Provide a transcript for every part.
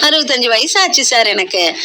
அறுபத்தஞ்சு வயசாச்சு சார் எனக்கு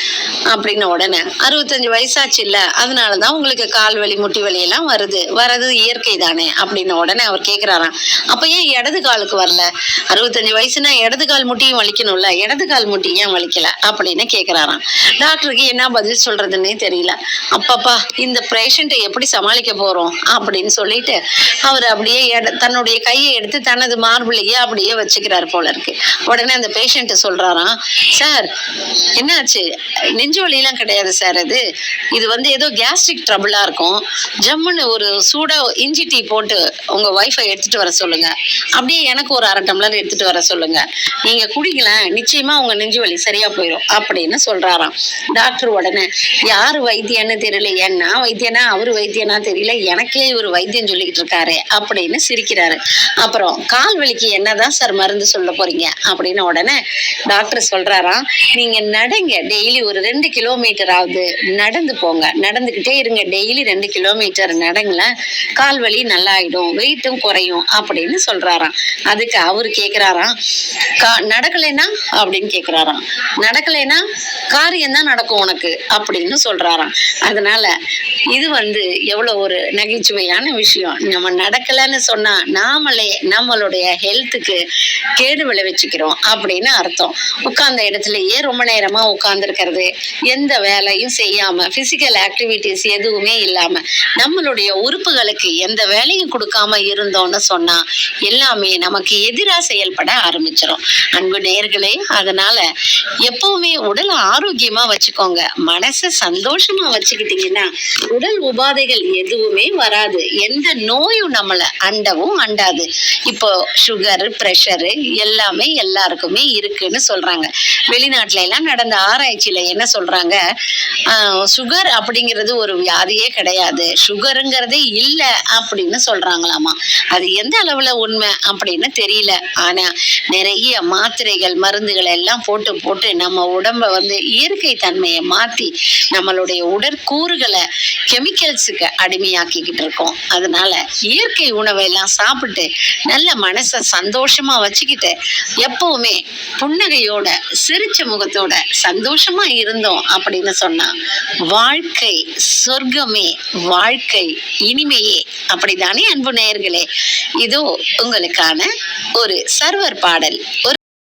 அப்படின்ன உடனே அறுபத்தஞ்சு வயசாச்சு இல்லை அதனால தான் உங்களுக்கு கால் வலி முட்டி வலி எல்லாம் வருது வர்றது இயற்கை தானே அப்படின்ன உடனே அவர் கேட்குறாராம் அப்போ ஏன் இடது காலுக்கு வரல? அறுபத்தஞ்சு வயசுனா இடது கால் முட்டியும் வலிக்கணும்ல இடது கால் முட்டி ஏன் வலிக்கல? அப்படின்னு கேட்குறாராம் டாக்டருக்கு என்ன பதில் சொல்கிறதுன்னே தெரியல. அப்பப்பா இந்த பேஷண்ட்டை எப்படி சமாளிக்க போறோம்? அப்படின்னு சொல்லிட்டு அவர் அப்படியே எட- தன்னுடைய கையை எடுத்து தனது மார்பிளையே அப்படியே வச்சுக்கிறார் போல இருக்கு. உடனே அந்த பேஷண்ட்டை பேஷண்ட் சொல்றாராம் சார் என்னாச்சு? நெஞ்சு வலியெல்லாம் கிடையாது சார் அது. இது வந்து ஏதோ கேஸ்ட்ரிக் ட்ரபிளா இருக்கும். ஜம்முன்னு ஒரு சூடா இஞ்சி டீ போட்டு உங்க ஒய்ஃபை எடுத்துட்டு வர சொல்லுங்க. அப்படியே எனக்கு ஒரு அரை டம்ளர் எடுத்துட்டு வர சொல்லுங்க. நீங்க குடிக்கலாம். நிச்சயமா உங்க நெஞ்சு வலி சரியா போயிடும் அப்படின்னு சொல்றாராம். டாக்டர் உடனே யார் வைத்தியன்னு தெரியல. ஏன்னா வைத்தியனா? அவரு வைத்தியனா தெரியல. எனக்கே இவர் வைத்தியம் சொல்லிக்கிட்டு இருக்காரு. அப்படின்னு சிரிக்கிறாரு. அப்புறம் கால் வலிக்கு என்னதான் சார் மருந்து சொல்ல போறீங்க? அப்படின்னு உடனே டாக்டர் சொல்றாராம் நீங்க நடங்க டெய்லி ஒரு ரெண்டு கிலோமீட்டர் ஆகுது நடந்து போங்க நடந்துக்கிட்டே இருங்க டெய்லி ரெண்டு கிலோமீட்டர் நடங்களேன் கால் வலி நல்லாயிடும் வெயிட்டும் குறையும் அப்படின்னு சொல்றாராம். அதுக்கு அவர் கேக்குறாராம் கா நடக்கலைன்னா அப்படின்னு கேக்குறாராம். நடக்கலைன்னா காரியம் தான் நடக்கும் உனக்கு அப்படின்னு சொல்றாராம். அதனால இது வந்து எவ்வளவு ஒரு நகைச்சுவையான விஷயம். நம்ம நடக்கலைன்னு சொன்னா நாமளே நம்மளுடைய ஹெல்த்துக்கு கேடு விளைவிச்சுக்கிறோம் அப்படின்னு அர்த்தம். உட்கார்ந்த இடத்துலயே ரொம்ப நேரமா உட்கார்ந்துருக்கிறது. எந்த வேலையும் செய்யாம பிசிக்கல் ஆக்டிவிட்டிஸ் எதுவுமே இல்லாம நம்மளுடைய உறுப்புகளுக்கு எந்த வேலையும் கொடுக்காம இருந்தோம்னு சொன்னா எல்லாமே நமக்கு எதிராக செயல்பட ஆரம்பிச்சிடும் அன்பு நேர்களே அதனால எப்பவுமே உடல் ஆரோக்கியமா வச்சுக்கோங்க. மனசை சந்தோஷமா வச்சுக்கிட்டீங்கன்னா உடல் உபாதைகள் எதுவுமே வராது. எந்த நோயும் நம்மளை அண்டவும் அண்டாது. இப்போ சுகர் ப்ரெஷரு எல்லாமே எல்லாருக்குமே இருக்குன்னு சொல்றாங்க. வெளிநாட்டுல எல்லாம் நடந்த ஆராய்ச்சியில என்ன சொல்றாங்க? சுகர் அப்படிங்கிறது ஒரு வியாதியே கிடையாது. சுகருங்கிறதே இல்லை அப்படின்னு சொல்றாங்களாமா. அது எந்த அளவுல உண்மை அப்படின்னு தெரியல. ஆனா நிறைய மாத்திரைகள் மருந்துகள் எல்லாம் போட்டு போட்டு நம்ம உடம்ப வந்து இயற்கை தன்மையை மாத்தி நம்மளுடைய உடற்கூறுகளை கெமிக்கல்ஸுக்கு அடிமையாக்கிக்கிட்டு இருக்கோம். அதனால இயற்கை உணவை எல்லாம் சாப்பிட்டு நல்ல மனசை சந்தோஷமா வச்சுக்கிட்டு எப்பவுமே புன்னகையோட சிரிச்ச முகத்தோட சந்தோஷமா இருந்தோம் அப்படின்னு சொன்னா வாழ்க்கை சொர்க்கமே வாழ்க்கை இனிமையே அப்படிதானே அன்பு நேயர்களே? இதோ உங்களுக்கான ஒரு சர்வர் பாடல் ஒரு